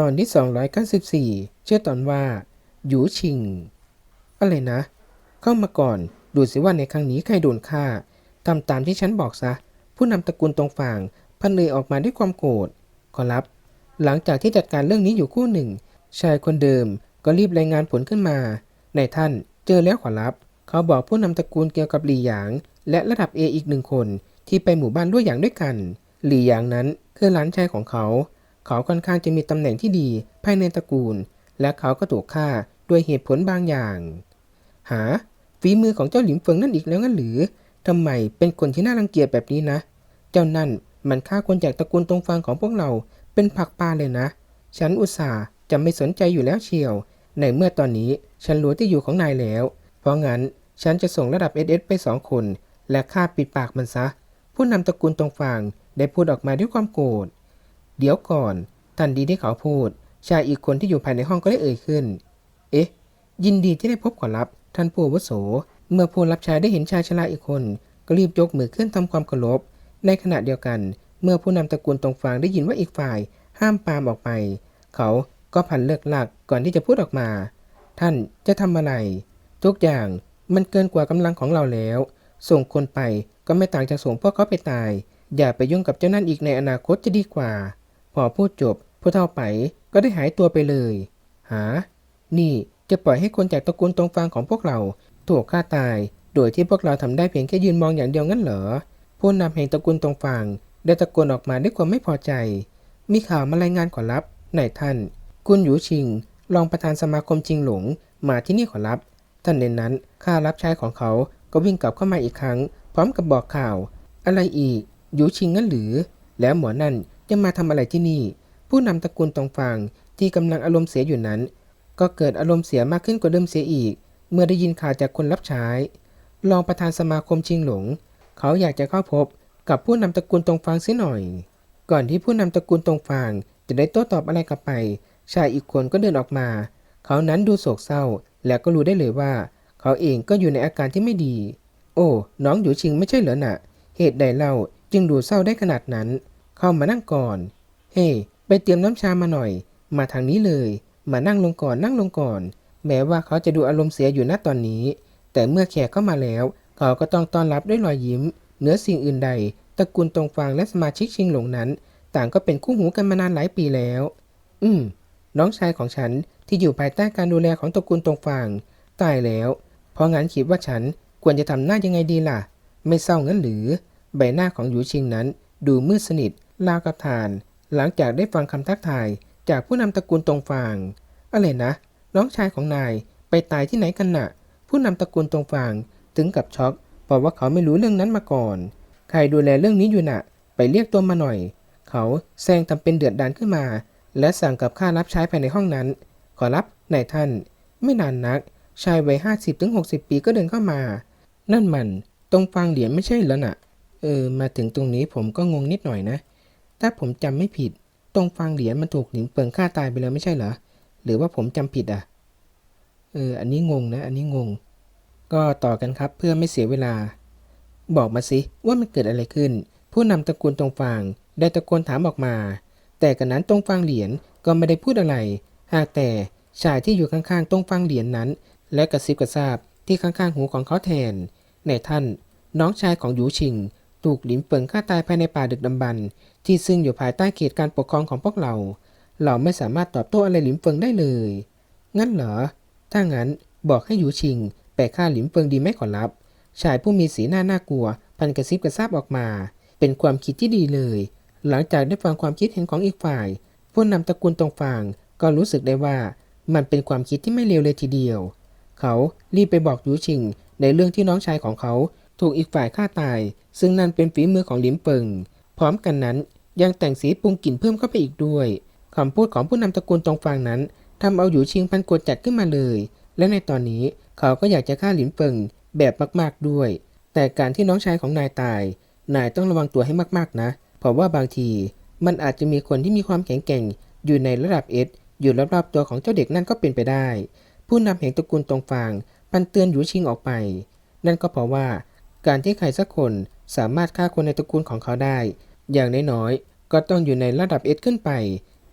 ตอนที่ 294ชื่อตอนว่า หยูชิง อะไรนะ เข้ามาก่อน ดูสิว่าในครั้งนี้ใครโดนฆ่าทำตามที่ฉันบอกซะ ผู้นำตระกูลตรงฝั่งพันเลยออกมาด้วยความโกรธ ขอรับ หลังจากที่จัดการเรื่องนี้อยู่คู่หนึ่ง ชายคนเดิมก็รีบรายงานผลขึ้นมา ในท่านเจอแล้วขอรับ เขาบอกผู้นำตระกูลเกี่ยวกับหลี่หยาง และระดับ A อีกหนึ่งคนที่ไปหมู่บ้านด้วยอย่างด้วยกัน หลี่หยางนั้นคือหลานชายของเขา เขาค่อนข้างจะมีตำแหน่งที่ดีภายในตระกูล และเขาก็ถูกฆ่าด้วยเหตุผลบางอย่าง หา ฝีมือของเจ้าหลิมเฟิงนั่นอีกแล้วงั้นหรือทำไมเป็นคนที่น่ารังเกียจแบบนี้นะ เจ้านั่นมันฆ่าคนจากตระกูลตรงฟังของพวกเราเป็นผักปลาเลยนะ ฉันอุตส่าห์จะไม่สนใจอยู่แล้วเชียว ในเมื่อตอนนี้ฉันรู้ที่อยู่ของนายแล้ว เพราะงั้นฉันจะส่งระดับ SS ไปสองคน และฆ่าปิดปากมันซะ ผู้นำตระกูลตรงฟางได้พูดออกมาด้วยความโกรธ เดี๋ยวก่อน ทันทีที่เขาพูด ชายอีกคนที่อยู่ภายในห้องก็ได้เอ่ยขึ้น เอ๊ะ ยินดีที่ได้พบขอรับ ท่านผู้วุโส เมื่อผู้รับใช้ได้เห็นชายชราอีกคน ก็รีบยกมือขึ้นทำความเคารพ ในขณะเดียวกัน เมื่อผู้นำตระกูลตรงฟางได้ยินว่าอีกฝ่าย ห้ามปามออกไป เขาก็พันเลิกหลักก่อนที่จะพูดออกมา ท่านจะทำอะไร ทุกอย่างมันเกินกว่ากำลังของเราแล้ว ส่งคนไปก็ไม่ต่างจากส่งพวกเขาไปตาย อย่าไปยุ่งกับเจ้านั่นอีกในอนาคตจะดีกว่า พอพูดจบผู้เท่าไปก็ได้หายตัวไปเลย หา นี่จะปล่อยให้คนจากตระกูลตรงฟางของพวกเรา ถูกฆ่าตาย โดยที่พวกเราทำได้เพียงแค่ยืนมองอย่างเดียวงั้นเหรอ ผู้นำแห่งตระกูลตรงฟางได้ตะโกนออกมาด้วยความไม่พอใจ มีข่าวมารายงานขอรับนายท่าน คุณหยูชิง รองประธานสมาคมจิงหลง มาที่นี่ขอรับ ท่านในนั้นข้ารับใช้ของเขา ก็วิ่งกลับเข้ามาอีกครั้ง พร้อมกับบอกข่าว อะไรอีก หยูชิงงั้นหรือ แล้วหมอนั่น จะมาทำอะไรที่นี่ ผู้นำตระกูลตรงฟางที่กำลังอารมณ์เสียอยู่นั้น ก็เกิดอารมณ์เสียมากขึ้นกว่าเดิมเสียอีก เมื่อได้ยินข่าวจากคนรับใช้ รองประธานสมาคมชิงหลง เขาอยากจะเข้าพบกับผู้นำตระกูลตรงฟางเสียหน่อย ก่อนที่ผู้นำตระกูลตรงฟางจะได้โต้ตอบอะไรกลับไป ชายอีกคนก็เดินออกมา เขานั้นดูโศกเศร้า และก็รู้ได้เลยว่า เขาเองก็อยู่ในอาการที่ไม่ดี โอ้ น้องอยู่ชิงไม่ใช่เหรอน่ะ เหตุใดเล่าจึงดูเศร้าได้ขนาดนั้น เข้ามานั่งก่อน เฮ้ไปเตรียมน้ำชามาหน่อย มาทางนี้เลย มานั่งลงก่อนนั่งลงก่อน แม้ว่าเขาจะดูอารมณ์เสียอยู่ณตอนนี้ แต่เมื่อแขกเข้ามาแล้ว เขาก็ต้องต้อนรับด้วยรอยยิ้ม เหนือสิ่งอื่นใด ตระกูลตรงฟางและสมาชิกชิงหลงนั้น ต่างก็เป็นคู่หูกันมานานหลายปีแล้ว อืม น้องชายของฉันที่อยู่ภายใต้การดูแลของตระกูลตรงฟางตายแล้ว เพราะงั้นคิดว่าฉันควรจะทำหน้ายังไงดีล่ะ ไม่เศร้างั้นหรือ ใบหน้าของหยูชิงนั้นดูมืดสนิท ราวกับทาน หลังจากได้ฟังคำทักทายจากผู้นำตระกูลตรงฟางอะไรนะ น้องชายของนายไปตายที่ไหนกันน่ะ ผู้นำตระกูลตรงฟางถึงกับช็อกเพราะว่าเขาไม่รู้เรื่องนั้นมาก่อน ใครดูแลเรื่องนี้อยู่น่ะ ไปเรียกตัวมาหน่อย เขาแซงทำเป็นเดือดดานขึ้นมา และสั่งกับข้ารับใช้ภายในห้องนั้น ขอรับนายท่าน ไม่นานนัก ชายวัยห้าสิบถึงหกสิบปีก็เดินเข้ามา นั่นมันตรงฟางเหรียญไม่ใช่แล้วน่ะ เออ มาถึงตรงนี้ผมก็งงนิดหน่อยนะ ถ้าผมจำไม่ผิด ตรงฟางเหรียญมันถูกหลิงเปิงฆ่าตายไปแล้วไม่ใช่เหรอ หรือว่าผมจำผิดอะ เออ อันนี้งงนะ อันนี้งง ก็ต่อกันครับเพื่อไม่เสียเวลา บอกมาสิว่ามันเกิดอะไรขึ้น ผู้นำตระกูลตรงฟางได้ตะโกนถามออกมา แต่กันนั้นตรงฟางเหรียญก็ไม่ได้พูดอะไร หากแต่ชายที่อยู่ข้างๆ ตรงฟางเหรียญนั้น และกระซิบกระซาบที่ข้างๆ หูของเขาแทน ในท่าน น้องชายของหยูชิง ถูกหลินเปิงฆ่าตายภายในป่าดึกดำบรรพ์ที่ซึ่งอยู่ภายใต้เขตการปกครองของพวกเรา เราไม่สามารถตอบโต้อะไรหลินเฟิงได้เลย งั้นเหรอ ถ้างั้นบอกให้หยูชิงไปฆ่าหลินเฟิงดีไหมขอรับ ชายผู้มีสีหน้าน่ากลัว พันกระซิบกระซาบออกมา เป็นความคิดที่ดีเลย หลังจากได้ฟังความคิดเห็นของอีกฝ่าย ผู้นำตระกูลตรงฟางก็รู้สึกได้ว่ามันเป็นความคิดที่ไม่เลวเลยทีเดียว เขารีบไปบอกหยูชิงในเรื่องที่น้องชายของเขา ถูกอีกฝ่ายฆ่าตาย ซึ่งนั่นเป็นฝีมือของหลิมเปิง พร้อมกันนั้นยังแต่งสีปรุงกลิ่นเพิ่มเข้าไปอีกด้วยคำพูดของผู้นำตระกูลตรงฟางนั้นทำเอาหยูชิงพันกดจัดขึ้นมาเลย และในตอนนี้เขาก็อยากจะฆ่าหลินเฟิงแบบมากๆด้วย แต่การที่น้องชายของนายตาย นายต้องระวังตัวให้มากๆนะ เพราะว่าบางทีมันอาจจะมีคนที่มีความแข็งแกร่ง อยู่ในระดับเอสอยู่รอบๆตัวของเจ้าเด็กนั่นก็เป็นไปได้ ผู้นำแห่งตระกูลตรงฟาง ปันเตือนหยูชิงออกไป นั่นก็เพราะว่า การที่ใครสักคนสามารถฆ่าคนในตระกูลของเขาได้ อย่างน้อยๆก็ต้องอยู่ในระดับเอสขึ้นไป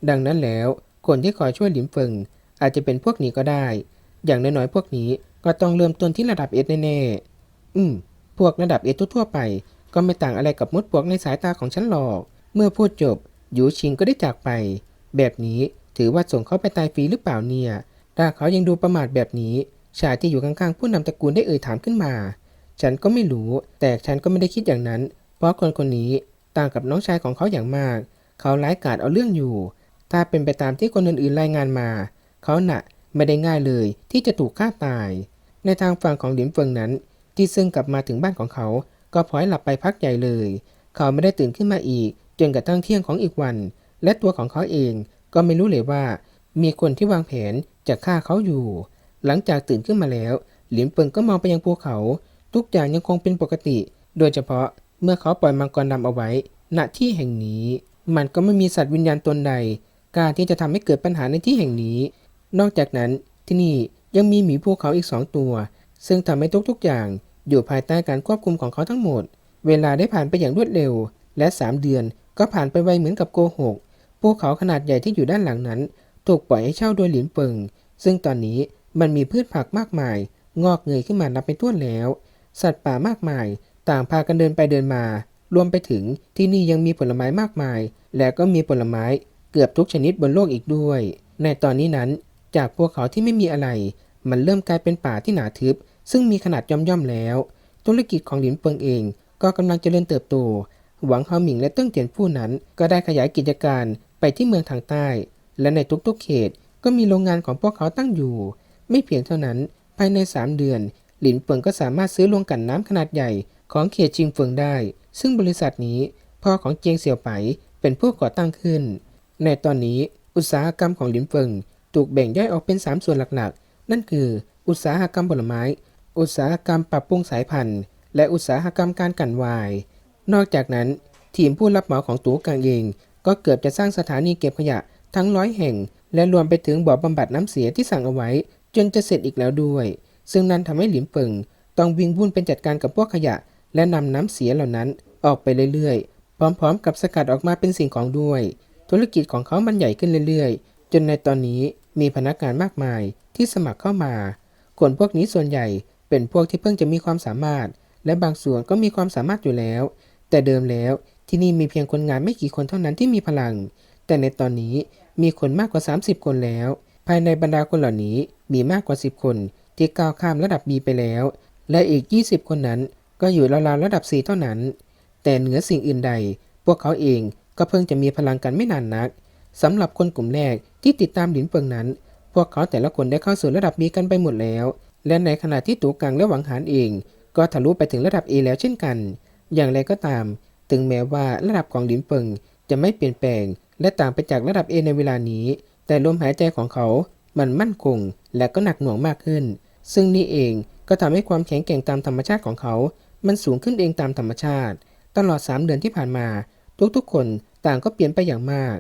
ดังนั้นแล้วคนที่คอยช่วยหลินเฟิงอาจจะเป็นพวกนี้ก็ได้ อย่างน้อยๆพวกนี้ก็ต้องเริ่มต้นที่ระดับเอสแน่ๆอืม พวกระดับเอสทั่วๆไป ก็ไม่ต่างอะไรกับมดปวกในสายตาของฉันหรอก เมื่อพูดจบหยูชิงก็ได้จากไป แบบนี้ถือว่าส่งเขาไปตายฟรีหรือเปล่าเนี่ย ถ้าเขายังดูประมาทแบบนี้ ชายที่อยู่ข้างๆผู้นำตระกูลได้เอ่ยถามขึ้นมา ฉันก็ไม่รู้ แต่ฉันก็ไม่ได้คิดอย่างนั้น เพราะคนคนนี้ต่างกับน้องชายของเขาอย่างมาก เขาร้ายกาจเอาเรื่องอยู่ ถ้าเป็นไปตามที่คนอื่นๆรายงานมา เขาหนะไม่ได้ง่ายเลยที่จะถูกฆ่าตาย ในทางฝั่งของหลินเฟิงนั้น ที่ซึ่งกลับมาถึงบ้านของเขา ก็พลอยหลับไปพักใหญ่เลย เขาไม่ได้ตื่นขึ้นมาอีก จนกระทั่งเที่ยงของอีกวัน และตัวของเขาเองก็ไม่รู้เลยว่า มีคนที่วางแผนจะฆ่าเขาอยู่ หลังจากตื่นขึ้นมาแล้ว หลินเฟิงก็มองไปยังภูเขา ทุกอย่างยังคงเป็นปกติ โดยเฉพาะเมื่อเขาปล่อยมังกรดำเอาไว้ ณที่แห่งนี้ มันก็ไม่มีสัตว์วิญญาณตนใดกล้าที่จะทำให้เกิดปัญหาในที่แห่งนี้ นอกจากนั้นที่นี่ยังมีหมีภูเขาอีกสองตัว ซึ่งทำให้ทุกๆอย่างอยู่ภายใต้การควบคุมของเขาทั้งหมด เวลาได้ผ่านไปอย่างรวดเร็ว และ 3 เดือนก็ผ่านไปไวเหมือนกับโกหกภูเขาขนาดใหญ่ที่อยู่ด้านหลังนั้น ถูกปล่อยให้เช่าโดยหลินเปิง ซึ่งตอนนี้มันมีพืชผักมากมาย งอกเงยขึ้นมานับไม่ถ้วนแล้ว สัตว์ป่ามากมาย ต่างพากันเดินไปเดินมา รวมไปถึงที่นี่ยังมีผลไม้มากมาย และก็มีผลไม้เกือบทุกชนิดบนโลกอีกด้วย ในตอนนี้นั้น จากภูเขาที่ไม่มีอะไร มันเริ่มกลายเป็นป่าที่หนาทึบ ซึ่งมีขนาดย่อมๆแล้ว ธุรกิจของหลินเปิงเอง ก็กำลังเจริญเติบโต หวังเฮาหมิงและเติ้งเจียนผู้นั้น ก็ได้ขยายกิจการไปที่เมืองทางใต้ และในทุกๆเขตก็มีโรงงานของพวกเขาตั้งอยู่ ไม่เพียงเท่านั้น ภายใน 3 เดือน หลินเฟิงก็สามารถซื้อโรงกั่นน้ำขนาดใหญ่ของเขตชิงเฟิงได้ ซึ่งบริษัทนี้พ่อของเจียงเสี่ยวไปเป็นผู้ก่อตั้งขึ้น ในตอนนี้อุตสาหกรรมของหลินเฟิงถูกแบ่งย่อยออกเป็น 3 ส่วนหลักๆ นั่นคือ อุตสาหกรรมผลไม้ อุตสาหกรรมปรับปรุงสายพันธุ์ และอุตสาหกรรมการกั่นไวน์นอกจากนั้น ทีมผู้รับเหมาของตูกังเองก็เกือบจะสร้างสถานีเก็บขยะทั้งร้อยแห่ง และรวมไปถึงบ่อบำบัดน้ำเสียที่สั่งเอาไว้ จนจะเสร็จอีกแล้วด้วย ซึ่งนั่นทำให้หลินเฟิงต้องวิ่งวุ่นเป็นจัดการกับพวกขยะ และนำน้ำเสียเหล่านั้นออกไปเรื่อยๆ พร้อมๆ กับสกัดออกมาเป็นสิ่งของด้วย ธุรกิจของเขามันใหญ่ขึ้นเรื่อยๆ จนในตอนนี้มีพนักงานมากมายที่สมัครเข้ามา คนพวกนี้ส่วนใหญ่เป็นพวกที่เพิ่งจะมีความสามารถ และบางส่วนก็มีความสามารถอยู่แล้ว แต่เดิมแล้วที่นี่มีเพียงคนงานไม่กี่คนเท่านั้นที่มีพลัง แต่ในตอนนี้มีคนมากกว่า 30 คนแล้ว ภายในบรรดาคนเหล่านี้มีมากกว่า 10 คน ที่ก้าวข้ามระดับ B ไปแล้ว และอีก 20 คนนั้นก็อยู่ราวๆระดับ C เท่านั้น แต่เหนือสิ่งอื่นใด พวกเขาเองก็เพิ่งจะมีพลังกันไม่นานนักสำหรับคนกลุ่มแรกที่ติดตามหลินเฟิงนั้น พวกเขาแต่ละคนได้เข้าสู่ระดับ B กันไปหมดแล้ว และในขณะที่ตูกังและหวังหานเอง ก็ทะลุไปถึงระดับ A แล้วเช่นกัน อย่างไรก็ตาม ถึงแม้ว่าระดับของหลินเฟิงจะไม่เปลี่ยนแปลง และต่างไปจากระดับ A ในเวลานี้ แต่ลมหายใจของเขา มันมั่นคง และก็หนักหน่วงมากขึ้น ซึ่งนี่เองก็ทำให้ความแข็งแกร่งตามธรรมชาติของเขา มันสูงขึ้นเองตามธรรมชาติ ตลอด 3 เดือนที่ผ่านมา ทุกๆ คนต่างก็เปลี่ยนไปอย่างมาก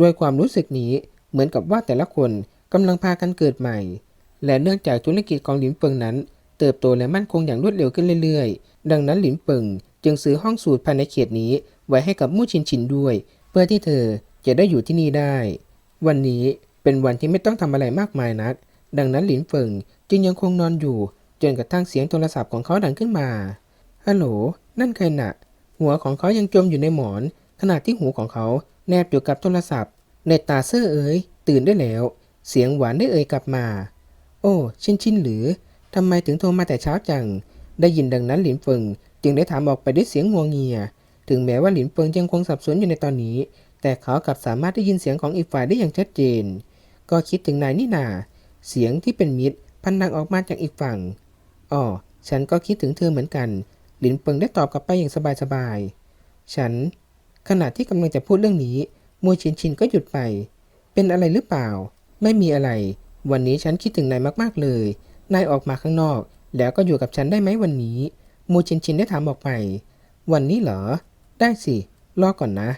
ด้วยความรู้สึกนี้เหมือนกับว่าแต่ละคนกำลังพากันเกิดใหม่ และเนื่องจากธุรกิจของหลินเฟิงนั้น เติบโตและมั่นคงอย่างรวดเร็วขึ้นเรื่อยๆ ดังนั้นหลินเฟิงจึงซื้อห้องสูตรภายในเขตนี้ไว้ให้กับมู่ชินชินด้วย เพื่อที่เธอจะได้อยู่ที่นี่ได้ วันนี้เป็นวันที่ไม่ต้องทำอะไรมากมายนัก ดังนั้นหลินเฟิงจึงยังคงนอนอยู่ จนกระทั่งเสียงโทรศัพท์ของเขาดังขึ้นมา ฮัลโหล นั่นใครน่ะ หัวของเขายังจมอยู่ในหมอน ขณะที่หูของเขาแนบอยู่กับโทรศัพท์ ในตาเซอร์เอ๋ยตื่นได้แล้ว เสียงหวานได้เอ่ยกลับมา โอ้ ชินชินหรือทำไมถึงโทรมาแต่เช้าจัง ได้ยินดังนั้นหลินเฟิงจึงได้ถามออกไปด้วยเสียงงัวงเงีย ถึงแม้ว่าหลินเฟิงยังคงสับสนอยู่ในตอนนี้ แต่เขากลับสามารถได้ยินเสียงของอีกฝ่ายได้อย่างชัดเจน ก็คิดถึงนายนี่นา เสียงที่เป็นมิตรพันดังออกมาจากอีกฝั่ง อ๋อ ฉันก็คิดถึงเธอเหมือนกัน หลินเฟิงได้ตอบกลับไปอย่างสบายๆ ฉัน ขณะที่กำลังจะพูดเรื่องนี้มัวชินชินก็หยุดไป เป็นอะไรหรือเปล่า ไม่มีอะไร วันนี้ฉันคิดถึงนายมากๆเลย นายออกมาข้างนอก แล้วก็อยู่กับฉันได้ไหมวันนี้มูชินชินได้ถามออกไป วันนี้เหรอ ได้สิ รอก่อนนะ